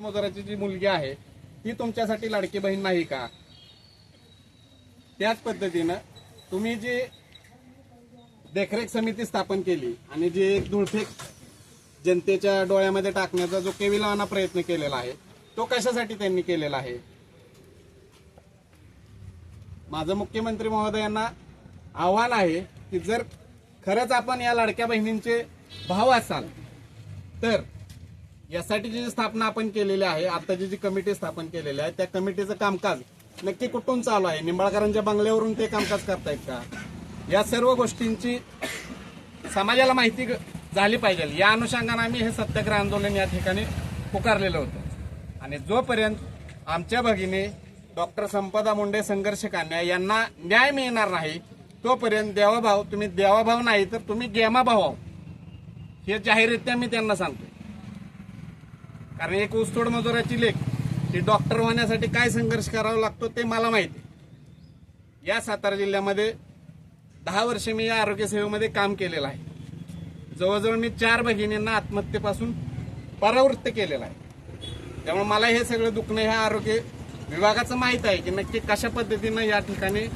मजुराची जी मुलगी आहे ती तुमच्यासाठी लाडकी बहीण नाही का? त्याच पद्धतीनं तुम्ही जी देखरेख समिती स्थापन केली आणि जी एक धुळफेक जनतेच्या डोळ्यामध्ये टाकण्याचा जो केविलावाना प्रयत्न केलेला आहे तो कशासाठी त्यांनी केलेला आहे? माझं मुख्यमंत्री महोदयांना आव्हान आहे की जर खरंच आपण या लाडक्या बहिणींचे भाव असाल तर यासाठी जी स्थापना आपण केलेली आहे आताची जी कमिटी स्थापन केलेली आहे त्या कमिटीचं कामकाज नक्की कुठून चालू आहे? निंबाळकरांच्या बंगल्यावरून ते कामकाज करतायत का? या सर्व गोष्टींची समाजाला माहिती ग- झाली पाहिजे. या अनुषंगाने आम्ही हे सत्याग्रह आंदोलन या ठिकाणी पुकारलेलं होतं. आणि जोपर्यंत आमच्या भगिनी डॉक्टर संपदा मुंडे संघर्ष कन्या यांना न्याय मिळणार नाही तोपर्यंत देवाभाव तुम्ही देवाभाव नाही तर तुम्ही गेमाभाव आहो. हे जाहीररित्या मी त्यांना सांगतो कारण एक ऊसतोड मजुराची लेख ही डॉक्टर होण्यासाठी काय संघर्ष करावा लागतो ते मला माहिती आहे. या सातारा जिल्ह्यामध्ये दहा वर्ष मी या आरोग्य सेवेमध्ये काम केलेलं आहे. जवळजवळ मी चार भगिनींना आत्महत्येपासून परावृत्त केलेलं आहे. त्यामुळे मला हे सगळं दुखणं ह्या आरोग्य विभागाचं माहीत आहे की नक्की कशा पद्धतीनं या ठिकाणी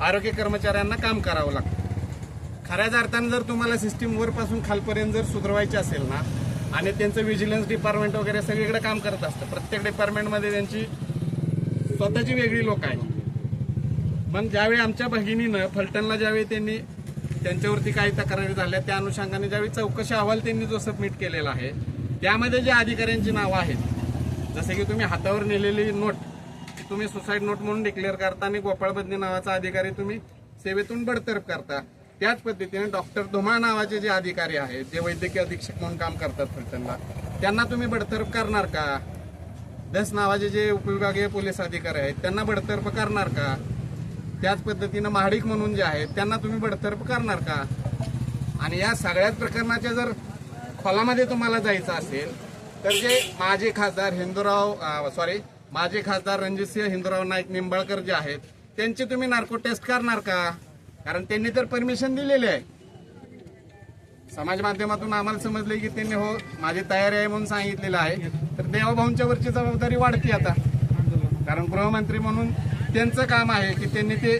आरोग्य कर्मचाऱ्यांना काम करावं लागतं. खऱ्याच अर्थानं जर तुम्हाला सिस्टीम वरपासून खालपर्यंत जर सुधारवायची असेल ना आणि त्यांचं व्हिजिलन्स डिपार्टमेंट वगैरे सगळीकडे काम करत असतं. प्रत्येक डिपार्टमेंटमध्ये त्यांची स्वतःची वेगळी लोक आहेत. मग ज्यावेळी आमच्या भगिनीनं फलटणला ज्यावेळी त्यांनी त्यांच्यावरती काही तक्रारी झाल्या त्या अनुषंगाने ज्यावेळी चौकशी अहवाल त्यांनी जो सबमिट केलेला आहे त्यामध्ये जे अधिकाऱ्यांची नावं आहेत जसे की तुम्ही हातावर नेलेली नोट ती तुम्ही सुसाईड नोट म्हणून डिक्लेअर करता आणि गोपाळ नावाचा अधिकारी तुम्ही सेवेतून बडतर्फ करता. त्याच पद्धतीने डॉक्टर धुमाळ नावाचे जे अधिकारी आहेत जे वैद्यकीय अधीक्षक म्हणून काम करतात फलटणला त्यांना तुम्ही बडतर्फ करणार का? दस नावाचे जे उपविभागीय पोलीस अधिकारी आहेत त्यांना बडतर्फ करणार का? त्याच पद्धतीनं महाडिक म्हणून जे आहेत त्यांना तुम्ही बडतर्फ करणार का? आणि या सगळ्याच प्रकरणाच्या जर खोलामध्ये तुम्हाला जायचं असेल तर जे माजी खासदार हिंदूराव सॉरी माजी खासदार रणजितसिंह हिंदूराव नाईक निंबाळकर जे आहेत त्यांची तुम्ही नार्को टेस्ट करणार का? कारण त्यांनी तर परमिशन दिलेली आहे. समाज माध्यमातून आम्हाला समजले की त्यांनी हो माझी तयारी आहे म्हणून सांगितलेलं आहे. तर देवाभाऊंच्या वरची जबाबदारी वाढते आता. कारण गृहमंत्री म्हणून त्यांचं काम आहे की त्यांनी ते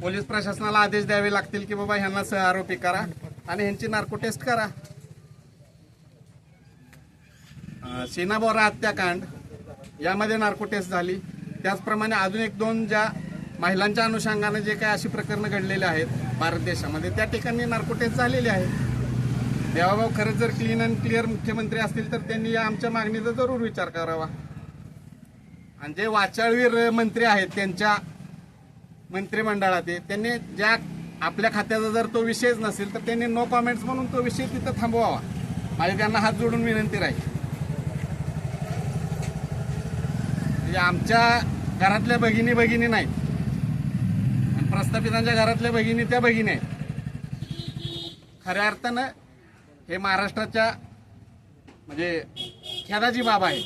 पोलीस प्रशासनाला आदेश द्यावे लागतील की बाबा ह्यांना सह आरोपी करा आणि ह्यांची नार्को टेस्ट करा. अं, बोरा हत्याकांड यामध्ये नार्को टेस्ट झाली. त्याचप्रमाणे अजून एक दोन ज्या महिलांच्या अनुषंगाने जे काही अशी प्रकरणं घडलेली आहेत भारत देशामध्ये त्या ठिकाणी नार्को टेस्ट झालेली आहे. देवाभाऊ खरंच जर क्लीन अँड क्लिअर मुख्यमंत्री असतील तर त्यांनी या आमच्या मागणीचा जरूर विचार करावा. आणि जे वाचाळवीर मंत्री आहेत त्यांच्या मंत्रिमंडळात आहे, त्यांनी ज्या आपल्या खात्याचा जर तो विषयच नसेल तर त्यांनी नो कॉमेंट्स म्हणून तो विषय तिथं थांबवावा. माझी त्यांना हात जोडून विनंती राहील. म्हणजे आमच्या घरातल्या भगिनी भगिनी नाहीत. प्रस्थापितांच्या घरातल्या भगिनी त्या भगिनी आहेत. खऱ्या अर्थानं हे महाराष्ट्राच्या म्हणजे खेदाची बाब आहे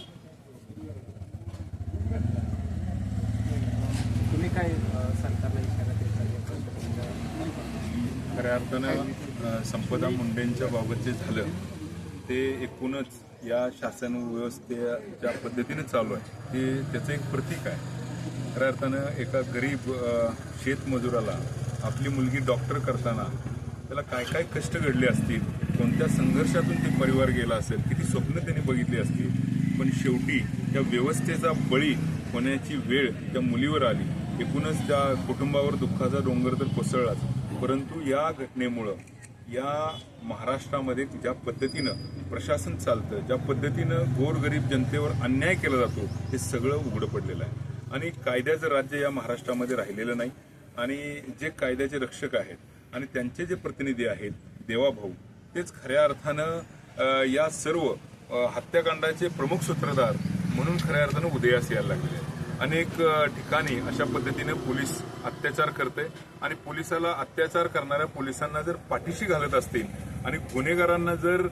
तुम्ही काय खऱ्या अर्थानं संपदा मुंडेंच्या बाबत जे झालं ते एकूणच या शासन व्यवस्थे ज्या पद्धतीने चालू आहे. ते त्याचं एक प्रतीक आहे. खऱ्या अर्थानं एका गरीब शेतमजुराला आपली मुलगी डॉक्टर करताना त्याला काय काय कष्ट घडले असतील कोणत्या संघर्षातून ते परिवार गेला असेल किती स्वप्न त्यांनी बघितली असतील पण शेवटी त्या व्यवस्थेचा बळी होण्याची वेळ त्या मुलीवर आली. एकूणच त्या कुटुंबावर दुःखाचा डोंगर तर कोसळलाच. परंतु या घटनेमुळं या महाराष्ट्रामध्ये ज्या पद्धतीनं प्रशासन चालतं ज्या पद्धतीनं गोरगरीब जनतेवर अन्याय केला जातो हे सगळं उघडं पडलेलं आहे. आणि कायद्याचं राज्य या महाराष्ट्रामध्ये राहिलेलं नाही आणि जे कायद्याचे रक्षक आहेत आणि त्यांचे जे प्रतिनिधी आहेत देवाभाऊ तेच खऱ्या अर्थानं या सर्व हत्याकांडाचे प्रमुख सूत्रधार म्हणून खऱ्या अर्थानं उदयास यायला लागलेले आहेत. अनेक ठिकाणी अशा पद्धतीने पोलीस अत्याचार करते आणि पोलिसाला अत्याचार करणाऱ्या पोलिसांना जर पाठीशी घालत असतील आणि गुन्हेगारांना जर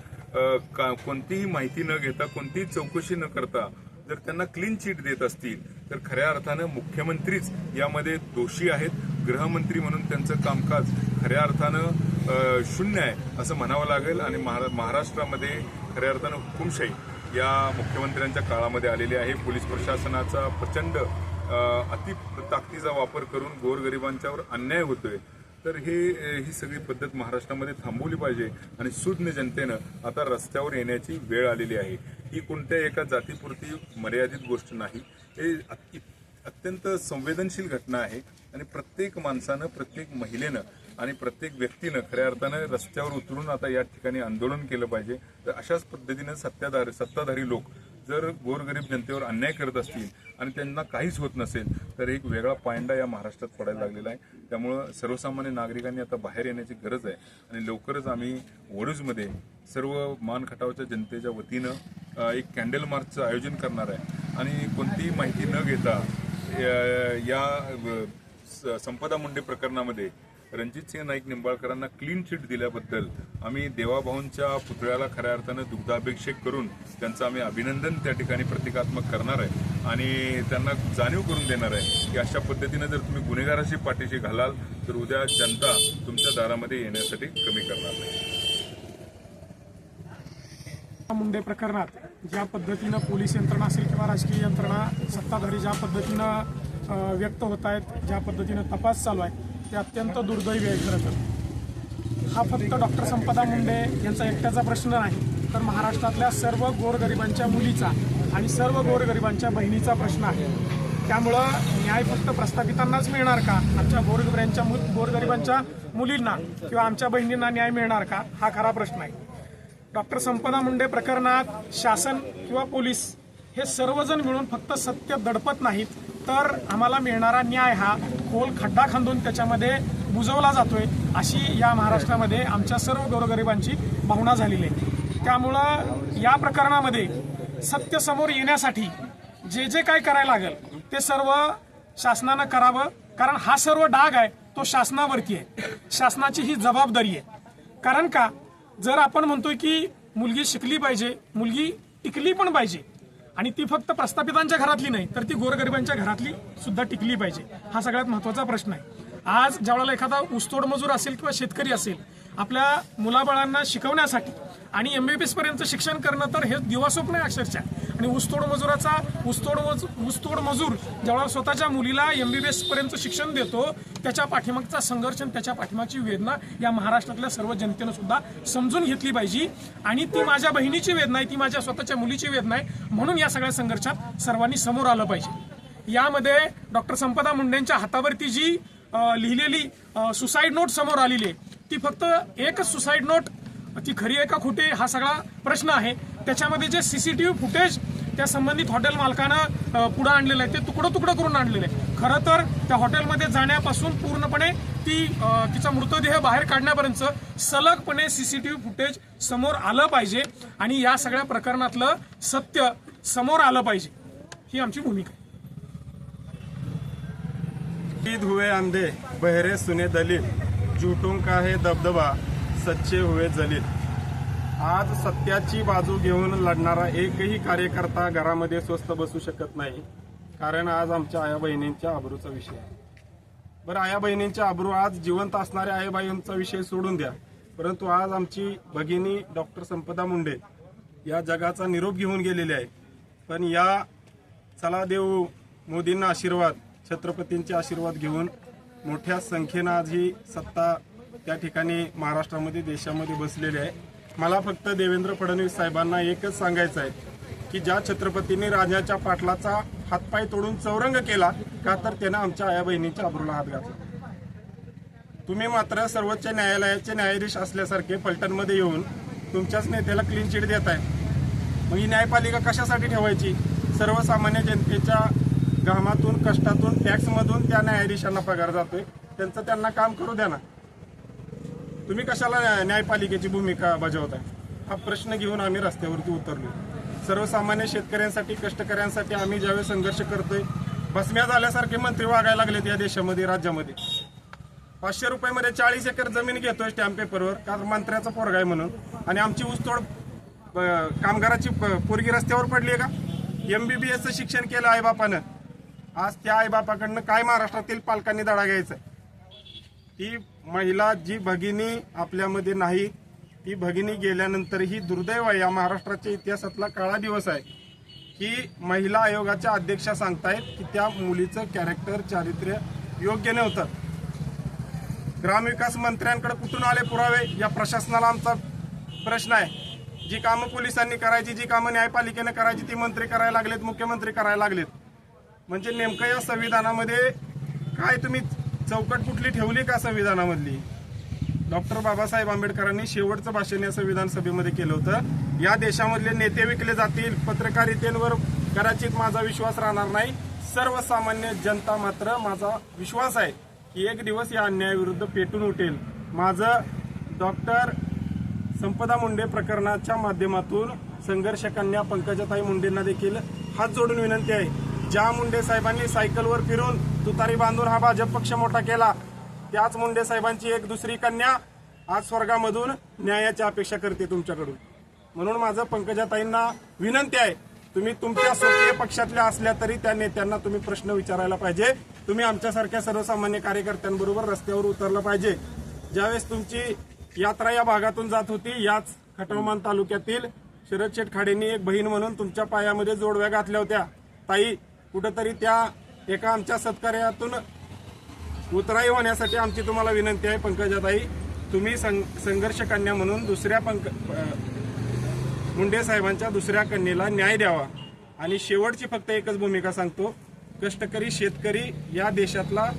का- कोणतीही माहिती न घेता कोणतीही चौकशी न करता जर त्यांना क्लीन चिट देत असतील तर खऱ्या अर्थानं मुख्यमंत्रीच यामध्ये दोषी आहेत. गृहमंत्री म्हणून त्यांचं कामकाज खऱ्या अर्थानं शून्य आहे असं म्हणावं लागेल. आणि महारा- महाराष्ट्रामध्ये खऱ्या अर्थानं हुकुमशाही या मुख्यमंत्र्यांच्या काळामध्ये आलेली आहे. पोलीस प्रशासनाचा प्रचंड अति ताकदीचा वापर करून गोरगरिबांच्यावर अन्याय होतोय. तर हे ही सगळी पद्धत महाराष्ट्रामध्ये थांबवली पाहिजे. आणि सुज्ञ जनतेनं आता रस्त्यावर येण्याची वेळ आलेली आहे. ही कोणत्या एका जातीपुरती मर्यादित गोष्ट नाही. हे अति- अत्यंत संवेदनशील घटना आहे आणि प्रत्येक माणसानं प्रत्येक महिलेनं आणि प्रत्येक व्यक्तीनं खऱ्या अर्थानं रस्त्यावर उतरून आता या ठिकाणी आंदोलन केलं पाहिजे. तर अशाच पद्धतीनं सत्ताधारी सत्ताधारी लोक जर गोरगरीब जनतेवर अन्याय करत असतील आणि त्यांना काहीच होत नसेल तर एक वेगळा पायंडा या महाराष्ट्रात पडायला लागलेला आहे. त्यामुळं सर्वसामान्य नागरिकांनी आता बाहेर येण्याची गरज आहे आणि लवकरच आम्ही वडूजमध्ये सर्व मान खटावच्या जनतेच्या वतीनं एक कॅन्डल मार्चचं आयोजन करणार आहे. आणि कोणतीही माहिती न घेता या- या स- संपदा मुंडे प्रकरणामध्ये रणजितसिंह नाईक निंबाळकरांना क्लीन चिट दिल्याबद्दल आम्ही देवाभाऊंच्या पुतळ्याला खऱ्या अर्थानं दुग्धाभिषेक करून त्यांचं आम्ही अभिनंदन त्या ठिकाणी प्रतिकात्मक करणार आहे आणि त्यांना जाणीव करून देणार आहे की अशा पद्धतीनं जर तुम्ही गुन्हेगाराशी पाठीशी घालाल तर उद्या जनता तुमच्या दारामध्ये येण्यासाठी कमी करणार नाही. मुंडे प्रकरणात ज्या पद्धतीनं पोलीस यंत्रणा असेल किंवा राजकीय यंत्रणा सत्ताधारी ज्या पद्धतीनं व्यक्त होत आहेत ज्या पद्धतीनं तपास चालू आहे ते अत्यंत दुर्दैवी आहे खरं तर. हा फक्त डॉक्टर संपदा मुंडे यांचा एकट्याचा प्रश्न नाही तर महाराष्ट्रातल्या सर्व गोरगरिबांच्या मुलीचा आणि सर्व गोरगरिबांच्या बहिणीचा प्रश्न आहे. त्यामुळं न्याय फक्त प्रस्थापितांनाच मिळणार का? आमच्या गोरगरिबांच्या मु गोरगरिबांच्या मुलींना किंवा आमच्या बहिणींना न्याय मिळणार का? हा खरा प्रश्न आहे. डॉक्टर संपदा मुंडे प्रकरणात शासन किंवा पोलीस हे सर्वजण मिळून फक्त सत्य दडपत नाहीत तर आम्हाला मिळणारा न्याय हा खोल खड्डा खांदून त्याच्यामध्ये बुजवला जातोय अशी या महाराष्ट्रामध्ये आमच्या सर्व गोरगरिबांची भावना झालेली आहे. त्यामुळं या प्रकरणामध्ये सत्य समोर येण्यासाठी जे जे काय करायला लागेल ते सर्व शासनानं करावं कारण हा सर्व डाग आहे तो शासनावरती आहे. शासनाची ही जबाबदारी आहे. कारण का? जर आपण म्हणतोय की मुलगी शिकली पाहिजे मुलगी टिकली पण पाहिजे आणि ती फक्त प्रस्थापितांच्या घरातली नाही तर ती गोरगरिबांच्या घरातली सुद्धा टिकली पाहिजे हा सगळ्यात महत्त्वाचा प्रश्न आहे. आज ज्यावेळेला एखादा ऊसतोड मजूर असेल किंवा शेतकरी असेल आपल्या मुलाबाळांना शिकवण्यासाठी आणि एमबीबीएस पर्यंत शिक्षण करणं तर हे दिवास्वप्न आहे अक्षरशः. आणि ऊसतोड मजुराचा ऊसतोड मज ऊसतोड मजूर जेव्हा स्वतःच्या मुलीला एमबीबीएस पर्यंत शिक्षण देतो त्याच्या पाठीमागचा संघर्ष आणि त्याच्या पाठीमागची वेदना या महाराष्ट्रातल्या सर्व जनतेनं सुद्धा समजून घेतली पाहिजे. आणि ती माझ्या बहिणीची वेदना आहे ती माझ्या स्वतःच्या मुलीची वेदना आहे म्हणून या सगळ्या संघर्षात सर्वांनी समोर आलं पाहिजे. यामध्ये डॉक्टर संपदा मुंडेंच्या हातावरती जी लिहिलेली सुसाईड नोट समोर आलेली आहे ती फक्त एकच सुसाईड नोट ती खरी आहे का खोटी हा सगळा प्रश्न आहे. त्याच्यामध्ये जे सीसीटीव्ही फुटेज त्या संबंधित हॉटेल मालकानं पुढं आणलेलं आहे. ते तुकडं तुकडं करून आणलेलं आहे. खरं तर त्या हॉटेलमध्ये जाण्यापासून पूर्णपणे ती तिचा मृतदेह बाहेर काढण्यापर्यंत सलगपणे सीसीटीव्ही फुटेज समोर आलं पाहिजे आणि या सगळ्या प्रकरणातलं सत्य समोर आलं पाहिजे. ही आमची भूमिका आहे. हुए अंधे बहरे सुने दलील. जुटून का हे दबदबा सच्चे हुए जलील. आज सत्याची बाजू घेऊन लढणारा एकही कार्यकर्ता घरामध्ये स्वस्त बसू शकत नाही. कारण आज आमच्या आया बहिणींच्या आबरूचा विषय आहे. बरं आया बहिणींच्या आबरू आज जिवंत असणाऱ्या आई विषय सोडून द्या. परंतु आज आमची भगिनी डॉक्टर संपदा मुंडे या जगाचा निरोप घेऊन गेलेली आहे. पण या चला देऊ मोदींना आशीर्वाद छत्रपतींचे आशीर्वाद घेऊन मोठ्या संख्येनं आज ही सत्ता त्या ठिकाणी महाराष्ट्रामध्ये देशामध्ये बसलेली आहे. मला फक्त देवेंद्र फडणवीस साहेबांना एकच सांगायचं आहे की ज्या छत्रपतींनी राजाच्या पाटलाचा हातपाय तोडून चौरंग केला का तर त्यानं आमच्या आया बहिणीच्या अब्रूला हात घातला. तुम्ही मात्र सर्वोच्च न्यायालयाचे न्यायाधीश असल्यासारखे फलटणमध्ये येऊन तुमच्याच नेत्याला क्लीन चिट देत आहे मग ही न्यायपालिका कशासाठी ठेवायची? सर्वसामान्य जनतेच्या घामातून कष्टातून टॅक्समधून त्या न्यायाधीशांना पगार जातोय. त्यांचं त्यांना काम करू द्या ना. तुम्ही कशाला न्या- न्यायपालिकेची भूमिका बजावताय? हा प्रश्न घेऊन आम्ही रस्त्यावरती उतरलो सर्वसामान्य शेतकऱ्यांसाठी कष्टकऱ्यांसाठी आम्ही ज्यावेळेस संघर्ष करतोय बसम्या झाल्यासारखे मंत्री वागायला लागलेत या देशामध्ये राज्यामध्ये. पाचशे रुपयामध्ये चाळीस एकर जमीन घेतोय स्टॅम्प पेपरवर कारण मंत्र्याचा पोरगा आहे म्हणून. आणि आमची ऊसतोड कामगाराची पोरगी रस्त्यावर पडली आहे का एमबीबीएसचं शिक्षण केलं आहे बापानं आज त्या आईबापाकडनं काय महाराष्ट्रातील पालकांनी धडा घ्यायचा? ती महिला जी भगिनी आपल्यामध्ये नाही ती भगिनी गेल्यानंतरही दुर्दैव आहे. या महाराष्ट्राच्या इतिहासातला काळा दिवस आहे. की महिला आयोगाच्या अध्यक्षा सांगतायत की त्या मुलीचं कॅरेक्टर चारित्र्य योग्य नव्हतं. ग्रामविकास मंत्र्यांकडे कुठून आले पुरावे? या प्रशासनाला आमचा प्रश्न आहे. जी कामं पोलिसांनी करायची जी कामं न्यायपालिकेनं करायची ती मंत्री करायला लागलेत मुख्यमंत्री करायला लागलेत. म्हणजे नेमकं या संविधानामध्ये काय तुम्ही चौकट कुठली ठेवली का संविधानामधली? डॉक्टर बाबासाहेब आंबेडकरांनी शेवटचं भाषण या संविधान सभेमध्ये केलं होतं. या देशामधले नेते विकले जातील पत्रकारितेवर कदाचित माझा विश्वास राहणार नाही. सर्वसामान्य जनता मात्र माझा विश्वास आहे की एक दिवस या अन्यायाविरुद्ध पेटून उठेल. माझं डॉक्टर संपदा मुंडे प्रकरणाच्या माध्यमातून संघर्ष पंकजाताई मुंडेंना देखील हात जोडून विनंती आहे. ज्या मुंडे साहेबांनी सायकलवर फिरून तुतारी बांधून हा भाजप पक्ष मोठा केला त्याच मुंडे साहेबांची एक दुसरी कन्या आज स्वर्गामधून न्यायाची अपेक्षा करते तुमच्याकडून. म्हणून माझं पंकजाताईंना विनंती आहे तुम्ही तुमच्या स्वकीय पक्षातल्या असल्या तरी त्या नेत्यांना तुम्ही प्रश्न विचारायला पाहिजे. तुम्ही आमच्यासारख्या सर्वसामान्य कार्यकर्त्यांबरोबर रस्त्यावर उतरलं पाहिजे. ज्यावेळेस तुमची यात्रा या भागातून जात होती याच खटवमान तालुक्यातील शरद शेटखाडेंनी एक बहीण म्हणून तुमच्या पायामध्ये जोडव्या घातल्या होत्या. ताई कुठंतरी त्या एका आमच्या सत्कार्यातून उतराई होण्यासाठी आमची तुम्हाला विनंती आहे पंकजाताई. तुम्ही सं- संघर्ष कन्या म्हणून दुसऱ्या पंक मुंडे साहेबांच्या दुसऱ्या कन्येला न्याय द्यावा. आणि शेवटची फक्त एकच भूमिका सांगतो. कष्टकरी शेतकरी या देशातला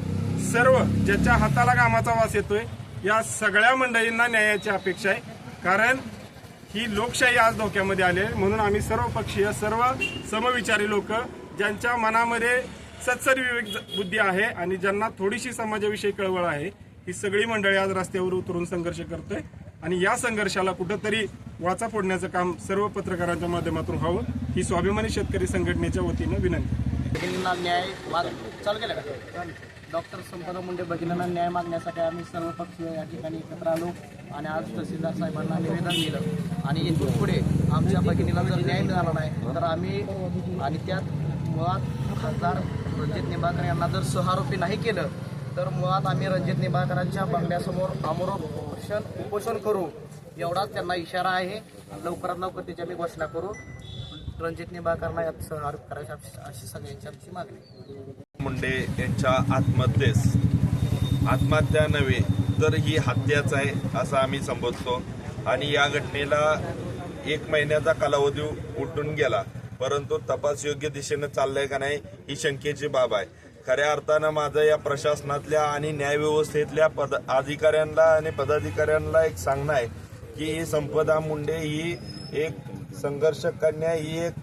सर्व ज्याच्या हाताला कामाचा वास येतोय या सगळ्या मंडळींना न्यायाची अपेक्षा आहे. कारण ही लोकशाही आज धोक्यामध्ये आली आहे. म्हणून आम्ही सर्व पक्षीय सर्व समविचारी लोक ज्यांच्या मनामध्ये सत्सर विवेक बुद्धी आहे आणि ज्यांना थोडीशी समाजाविषयी कळवळ आहे ही सगळी मंडळी आज रस्त्यावर उतरून संघर्ष करतोय. आणि या संघर्षाला कुठंतरी वाचा फोडण्याचं काम सर्व पत्रकारांच्या माध्यमातून व्हावं ही स्वाभिमानी शेतकरी संघटनेच्या वतीनं विनंती. न्याय चालू केलं का? डॉक्टर संपदा मुंडे भगिनींना न्याय मागण्यासाठी आम्ही सर्व पक्षीय या ठिकाणी एकत्र आलो आणि आज तहसीलदार साहेबांना निवेदन दिलं. आणि इथून पुढे आमच्या भगिनीला जर न्याय मिळाला नाही तर आम्ही आणि त्यात मुळात खासदार रणजित निंबाळकर यांना जर सहारोपी नाही केलं तर मुळात आम्ही रणजित निंबाळकरांच्या बंगल्यासमोर आमरण उपोषण उपोषण करू. एवढाच त्यांना इशारा आहे. लवकरात लवकर त्याची आम्ही घोषणा करू. रणजित निंबाळकरांना यात सहारोप करायची अशी- सगळ्यांची आमची मागणी. मुंडे यांच्या आत्महत्येस. आत्महत्या नव्हे तर ही हत्याच आहे असं आम्ही संबोधतो. आणि या घटनेला एक महिन्याचा कालावधी उलटून गेला. परंतु तपास योग्य दिशेनं चाललाय का नाही ही शंकेची बाब आहे. खऱ्या अर्थानं माझं या प्रशासनातल्या आणि न्यायव्यवस्थेतल्या पद अधिकाऱ्यांना आणि पदाधिकाऱ्यांना एक सांगणं आहे की ही संपदा मुंडे ही एक संघर्ष कन्या ही एक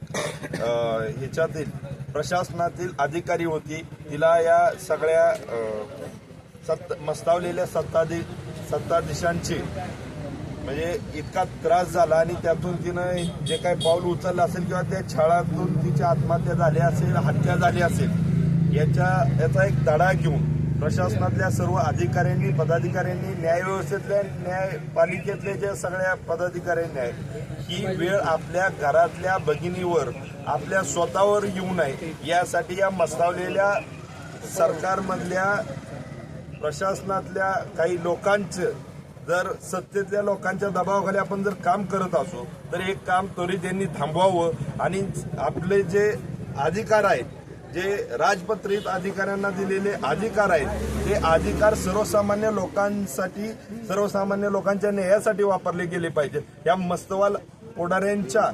ह्याच्यातील प्रशासनातील अधिकारी होती. तिला या सगळ्या सत्त मस्तावलेल्या सत्ताधी सत्ताधीशांची म्हणजे इतका त्रास झाला आणि त्यातून तिनं जे काही पाऊल उचललं असेल किंवा त्या छळातून तिची आत्महत्या झाली असेल हत्या झाली असेल याच्या याचा एक धडा घेऊन प्रशासनातल्या सर्व अधिकाऱ्यांनी पदाधिकाऱ्यांनी न्यायव्यवस्थेतल्या न्यायपालिकेतले जे सगळ्या पदाधिकाऱ्यांनी आहे ही वेळ आपल्या घरातल्या भगिनीवर आपल्या स्वतःवर येऊ नये यासाठी या मस्तावलेल्या सरकारमधल्या प्रशासनातल्या काही लोकांचं जर सत्तेतल्या लोकांच्या दबावाखाली आपण जर काम करत असू तर हे काम त्वरित यांनी थांबवावं. आणि आपले जे अधिकार आहेत जे राजपत्रित अधिकाऱ्यांना दिलेले अधिकार आहेत ते अधिकार सर्वसामान्य लोकांसाठी सर्वसामान्य लोकांच्या न्यायासाठी वापरले गेले पाहिजेत. या मस्तवाल पुढाऱ्यांच्या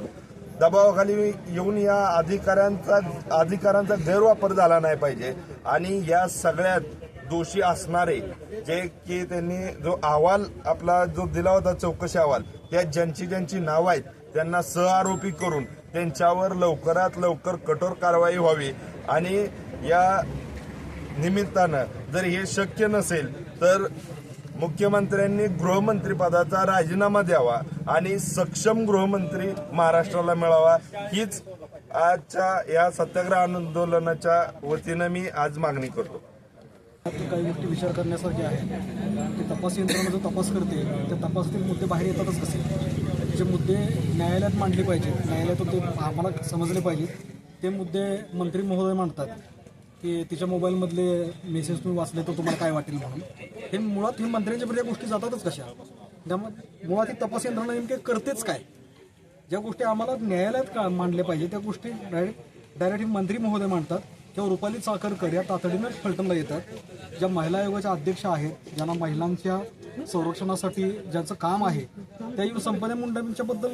दबावाखाली येऊन या अधिकाऱ्यांचा अधिकारांचा गैरवापर झाला नाही पाहिजे. आणि या सगळ्यात दोषी असणारे. जे की त्यांनी जो अहवाल आपला जो दिला होता चौकशी अहवाल त्या ज्यांची ज्यांची नावं आहेत त्यांना सहआरोपी करून त्यांच्यावर लवकरात लवकर कठोर कारवाई व्हावी. आणि या निमित्तानं जर हे शक्य नसेल तर मुख्यमंत्र्यांनी गृहमंत्रीपदाचा राजीनामा द्यावा आणि सक्षम गृहमंत्री महाराष्ट्राला मिळावा. हीच आजच्या या सत्याग्रह आंदोलनाच्या वतीनं मी आज मागणी करतो. काही गोष्टी विचार करण्यासारख्या आहेत. ते तपास यंत्रणा जो तपास करते त्या तपासातील मुद्दे बाहेर येतातच कसे? जे मुद्दे न्यायालयात मांडले पाहिजेत न्यायालयातून ते आम्हाला समजले पाहिजेत. ते मुद्दे मंत्री महोदय मांडतात की तिच्या मोबाईलमधले मेसेज तुम्ही वाचले तर तुम्हाला काय वाटेल म्हणून. हे मुळात हे मंत्र्यांच्यापर्यंत या गोष्टी जातातच कशा? त्यामुळे मुळात ही तपास यंत्रणा नेमके करतेच काय? ज्या गोष्टी आम्हाला न्यायालयात का मांडल्या पाहिजे त्या गोष्टी डायरेक्ट डायरेक्ट मंत्री महोदय मांडतात. किंवा रुपाली चाकरकर या तातडीनं फलटणला येतात. ज्या महिला आयोगाच्या अध्यक्ष आहेत ज्यांना महिलांच्या संरक्षणासाठी ज्यांचं काम आहे त्या येऊन संपदा मुंडेंच्याबद्दल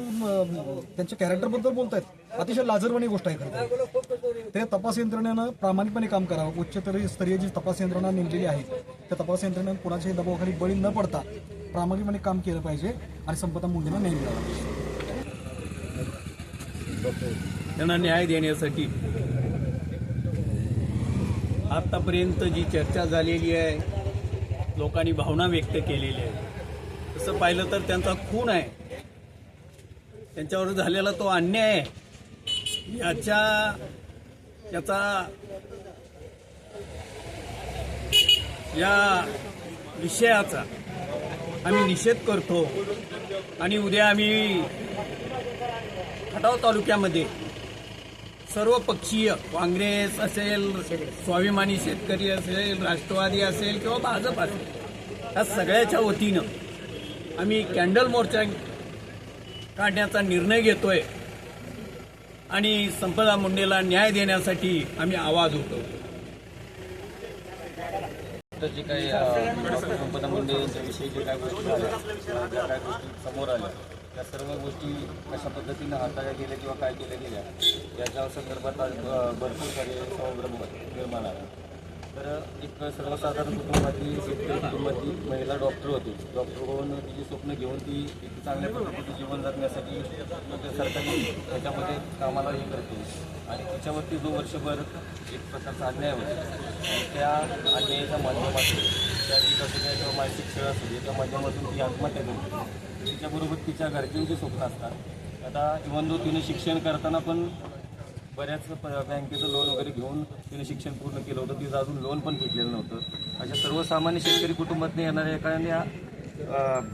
त्यांच्या कॅरेक्टरबद्दल बोलत आहेत अतिशय लाजरवाणी गोष्ट आहे खरं ते तपास यंत्रणेनं प्रामाणिकपणे काम करावं. उच्चतरीय स्तरीय जी तपास यंत्रणा नेमलेली आहे त्या तपास यंत्रणेनं कुणाच्याही दबावाखाली बळी न पडता प्रामाणिकपणे काम केलं पाहिजे आणि संपदा मुंडेंना न्याय मिळाला त्यांना न्याय देण्यासाठी आतापर्यंत जी चर्चा झालेली आहे लोकांनी भावना व्यक्त केलेली आहे. तसं पाहिलं तर त्यांचा खून आहे. त्यांच्यावर झालेला तो अन्याय आहे. याच्या याचा या विषयाचा आम्ही निषेध करतो. आणि उद्या आम्ही खटाव तालुक्यामध्ये सर्व पक्षीय काँग्रेस असेल स्वाभिमानी शेतकरी असेल राष्ट्रवादी असेल किंवा भाजप असेल या सगळ्याच्या वतीनं आम्ही कॅन्डल मोर्चा काढण्याचा निर्णय घेतोय आणि संपदा मुंडेला न्याय देण्यासाठी आम्ही आवाज उठवतो. जे काही संपदा मुंडे यांच्याविषयी जे गोष्टी ज्या काही गोष्टी समोर आल्या या सर्व गोष्टी कशा पद्धतीनं हाताळल्या गेल्या किंवा काय केल्या गेल्या याच्या संदर्भात आज भरपूर सारे संभ्रम निर्माण आला तर एक सर्वसाधारण कुटुंबातली शेतकरी कुटुंबातली महिला डॉक्टर होती. डॉक्टर होऊन तिची स्वप्न घेऊन ती एक चांगल्या पद्धतीचं जीवन जगण्यासाठी सरकारी त्याच्यामध्ये कामाला हे करते. आणि तिच्यावरती जो वर्षभर एक प्रकारचा अन्याय होता. त्या अन्यायाच्या माध्यमातून शारीरिक असू किंवा मानसिक खेळ असू दे त्या माध्यमातून ती आत्महत्या करते तिच्याबरोबर तिच्या घरच्यांची स्वप्न असतात आता इवन दो तिने शिक्षण करताना पण बऱ्याच प- बँकेचं लोन वगैरे घेऊन तिने शिक्षण पूर्ण केलं होतं तिचं अजून लोन पण घेतलेलं नव्हतं अशा सर्वसामान्य शेतकरी कुटुंबातून येणाऱ्या एखाद्या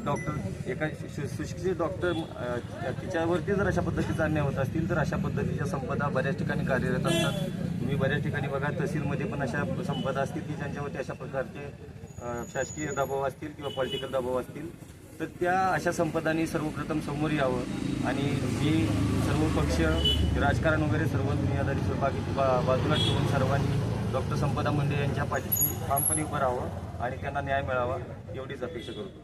डॉक्टर एका सुशिक्षित डॉक्टर तिच्यावरती जर अशा पद्धतीचा अन्याय होत असतील तर अशा पद्धतीच्या संपदा बऱ्याच ठिकाणी कार्यरत असतात तुम्ही बऱ्याच ठिकाणी बघा तहसीलमध्ये पण अशा संपदा असतील की ज्यांच्यावरती अशा प्रकारचे शासकीय दबाव असतील किंवा पॉलिटिकल दबाव असतील तर त्या अशा संपदांनी सर्वप्रथम समोर यावं आणि मी सर्व पक्ष राजकारण वगैरे सर्व दुनियादारी बाकी बाजूला ठेवून सर्वांनी डॉक्टर संपदा मुंडे यांच्या पाठीशी ठामपणे उभं राहावं आणि त्यांना न्याय मिळावा एवढीच अपेक्षा करतो.